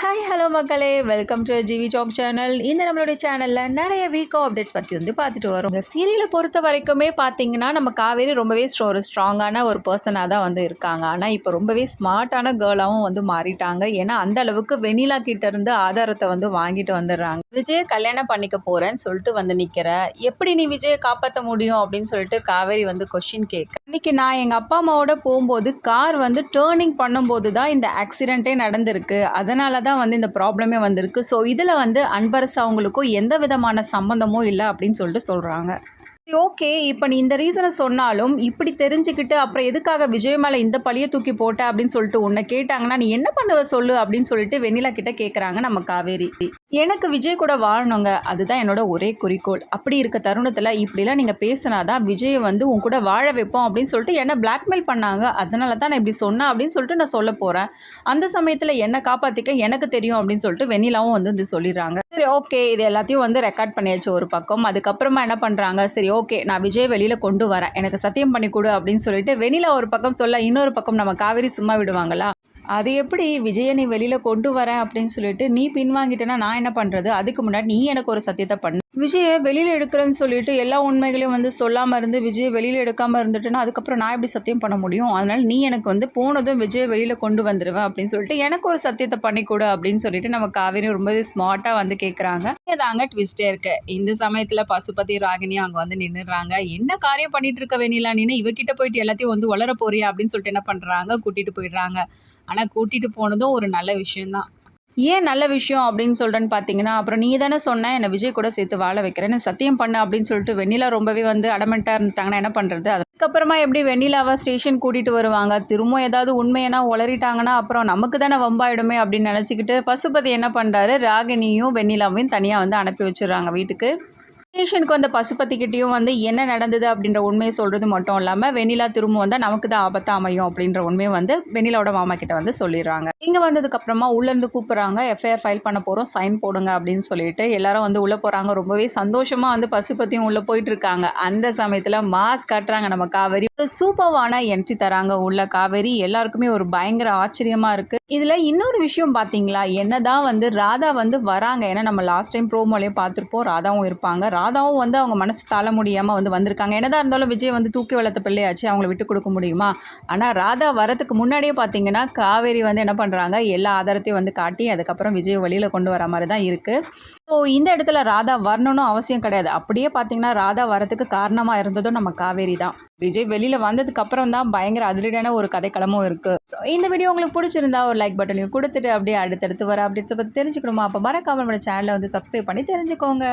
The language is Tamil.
ஹாய் ஹலோ மக்களே. Welcome to GV talk channel இந்த நம்மளுடைய சேனலில் நிறைய வீக்கோ அப்டேட்ஸ் பற்றி வந்து பார்த்துட்டு வரோம். இந்த சீரியலை பொறுத்த வரைக்குமே பார்த்தீங்கன்னா நம்ம காவேரி ரொம்பவே ஸ்ட்ரோ ஒரு ஸ்ட்ராங்கான ஒரு பர்சனாக தான் வந்து இருக்காங்க. ஆனால் இப்போ ரொம்பவே ஸ்மார்ட்டான கேர்ளாகவும் வந்து மாறிட்டாங்க. ஏன்னா அந்த அளவுக்கு வெனிலா கிட்ட இருந்து ஆதாரத்தை வந்து வாங்கிட்டு வந்துடுறாங்க. விஜயை கல்யாணம் பண்ணிக்க போகிறேன்னு சொல்லிட்டு வந்து நிற்கிற எப்படி நீ விஜயை காப்பாற்ற முடியும் அப்படின்னு சொல்லிட்டு காவேரி வந்து கொஷின் கேட்க. இன்னைக்கு நான் எங்கள் அப்பா அம்மாவோட போகும்போது கார் வந்து டேர்னிங் பண்ணும்போது தான் இந்த ஆக்சிடெண்ட்டே நடந்திருக்கு. அதனால தான் வந்து இந்த ப்ராப்ளமே வந்திருக்கு. ஸோ இதில் வந்து அன்பரசு அவங்களுக்கும் எந்த விதமான சம்மந்தமும் இல்லை அப்படின்னு சொல்லிட்டு சொல்கிறாங்க ஓகே இப்போ நீ இந்த ரீசனை சொன்னாலும் இப்படி தெரிஞ்சுக்கிட்டு அப்புறம் எதுக்காக விஜய் மேலே இந்த பழியை தூக்கி போட்ட அப்படின்னு சொல்லிட்டு உன்னை கேட்டாங்கன்னா நீ என்ன பண்ணுவ சொல்லு அப்படின்னு சொல்லிட்டு வெண்ணிலா கிட்ட கேட்குறாங்க நம்ம காவேரி. எனக்கு விஜய் கூட வாழணுங்க. அதுதான் என்னோட ஒரே குறிக்கோள். அப்படி இருக்க தருணத்தில் இப்படிலாம் நீங்கள் பேசினாதான் விஜயை வந்து உன் கூட வாழ வைப்போம் அப்படின்னு சொல்லிட்டு என்னை பிளாக்மெயில் பண்ணாங்க. அதனால தான் நான் இப்படி சொன்னேன் அப்படின்னு சொல்லிட்டு நான் சொல்ல போகிறேன் அந்த சமயத்தில் என்னை காப்பாற்றிக்க எனக்கு தெரியும் அப்படின்னு சொல்லிட்டு வெண்ணிலாவும் வந்து இது சொல்லிடுறாங்க. சரி ஓகே இது எல்லாத்தையும் வந்து ரெக்கார்ட் பண்ணியாச்சு ஒரு பக்கம். அதுக்கப்புறமா என்ன பண்ணுறாங்க சரி ஓகே நான் விஜய் வெளியில் கொண்டு வரேன். எனக்கு சத்தியம் பண்ணி கொடு அப்படின்னு சொல்லிட்டு வெண்ணிலா ஒரு பக்கம் சொல்ல இன்னொரு பக்கம் நம்ம காவேரி சும்மா விடுவாங்களா? அது எப்படி விஜயை நீ வெளியில் கொண்டு வரேன் அப்படின்னு சொல்லிட்டு நீ பின்வாங்கிட்டேன்னா நான் என்ன பண்ணுறது அதுக்கு முன்னாடி நீ எனக்கு ஒரு சத்தியத்தை பண்ணு. விஜயை வெளியில் எடுக்கிறேன்னு சொல்லிட்டு எல்லா உண்மைகளையும் வந்து சொல்லாமல் இருந்து விஜயை வெளியில் எடுக்காமல் இருந்துட்டுன்னா அதுக்கப்புறம் நான் எப்படி சத்தியம் பண்ண முடியும்? அதனால் நீ எனக்கு வந்து போனதும் விஜயை வெளியில் கொண்டு வந்துடுவேன் அப்படின்னு சொல்லிட்டு எனக்கு ஒரு சத்தியத்தை பண்ணிக்கொடு அப்படின்னு சொல்லிட்டு நம்ம காவேரி ரொம்பவே ஸ்மார்ட்டாக வந்து கேட்குறாங்க தாங்க ட்விஸ்டே இருக்கு. இந்த சமயத்தில் பசுபதி ராகினி அங்கே வந்து நின்றுடுறாங்க என்ன காரியம் பண்ணிட்டு இருக்க வேணிலா நீனு? இவகிட்ட போயிட்டு எல்லாத்தையும் வந்து வளர போறியா அப்படின்னு சொல்லிட்டு என்ன பண்ணுறாங்க கூட்டிகிட்டு போயிடுறாங்க. ஆனால் கூட்டிகிட்டு போனதும் ஒரு நல்ல விஷயம்தான். ஏன் நல்ல விஷயம் அப்படின்னு சொல்கிறேன்னு பார்த்தீங்கன்னா அப்புறம் நீ தானே சொன்ன என்னை விஜய் கூட சேர்த்து வாழ வைக்கிறேன்னு சத்தியம் பண்ண அப்படின்னு சொல்லிட்டு வெண்ணிலா ரொம்பவே வந்து அடமெண்ட்டாக இருந்துட்டாங்கன்னா என்ன பண்ணுறது அதுக்கப்புறமா எப்படி வெண்ணிலாவை ஸ்டேஷன் கூட்டிகிட்டு வருவாங்க? திரும்ப ஏதாவது உண்மையனா உளறிட்டாங்கன்னா அப்புறம் நமக்கு தானே வம்பாயிடுமே அப்படின்னு நினச்சிக்கிட்டு பசுபதி என்ன பண்ணுறாரு ராகினியும் வெண்ணிலாவையும் தனியாக வந்து அனுப்பி வச்சுடுறாங்க வீட்டுக்கு. ஸ்டேஷனுக்கு வந்த பசுபதிக்கிட்டேயும் வந்து என்ன நடந்தது அப்படின்ற உண்மையை சொல்கிறது மட்டும் இல்லாமல் வெண்ணிலா திரும்ப வந்தால் நமக்கு தான் ஆபத்து அமையும் அப்படின்ற உண்மையை வந்து வெண்ணிலாவோட மாமா கிட்ட வந்து சொல்லிடுறாங்க. இங்கே வந்ததுக்கப்புறமா உள்ளேருந்து கூப்பிட்றாங்க எஃப்ஐஆர் ஃபைல் பண்ண போகிறோம் சைன் போடுங்க அப்படின்னு சொல்லிட்டு எல்லாரும் வந்து உள்ளே போகிறாங்க ரொம்பவே சந்தோஷமாக வந்து பசுபத்தியும் உள்ளே போயிட்டு இருக்காங்க. அந்த சமயத்தில் மாஸ்க் காட்டுறாங்க நம்ம காவேரி. சூப்பர்வான என்ட்ரி தராங்க உள்ள காவேரி. எல்லாருக்குமே ஒரு பயங்கர ஆச்சரியமாக இருக்குது இதில் இன்னொரு விஷயம் பார்த்தீங்களா என்னதான் வந்து ராதா வந்து வராங்க. ஏன்னா நம்ம லாஸ்ட் டைம் ப்ரோமோலையும் பார்த்துருப்போம் ராதாவும் இருப்பாங்க. ராதாவும் வந்து அவங்க மனசு தாழ முடியாமல் வந்து வந்திருக்காங்க. என்னதான் இருந்தாலும் விஜய் வந்து தூக்கி வளர்த்த பிள்ளையாச்சு. அவங்கள விட்டு கொடுக்க முடியுமா? ஆனால் ராதா வரதுக்கு முன்னாடியே பார்த்தீங்கன்னா காவேரி வந்து என்ன பண்ணுறாங்க எல்லா ஆதாரத்தையும் வந்து காட்டி அதுக்கப்புறம் விஜய் வெளியில் கொண்டு வர மாதிரி தான் இருக்குது ஸோ இந்த இடத்துல ராதா வரணும்னு அவசியம் கிடையாது. அப்படியே பார்த்தீங்கன்னா ராதா வரதுக்கு காரணமாக இருந்ததும் நம்ம காவேரி தான். விஜய் வெளியில் வந்ததுக்கு அப்புறம் தான் பயங்கர அதிரடியான ஒரு கதைக்களமும் இருக்குது ஸோ இந்த வீடியோ உங்களுக்கு பிடிச்சிருந்தா ஒரு லைக் பட்டனையும் கொடுத்துட்டு அப்படியே அடுத்தடுத்து வர அப்டேட்ஸை பற்றி தெரிஞ்சுக்கணுமா? அப்போ மறக்காமல் நம்ம சேனலை வந்து சப்ஸ்கிரைப் பண்ணி தெரிஞ்சுக்கோங்க.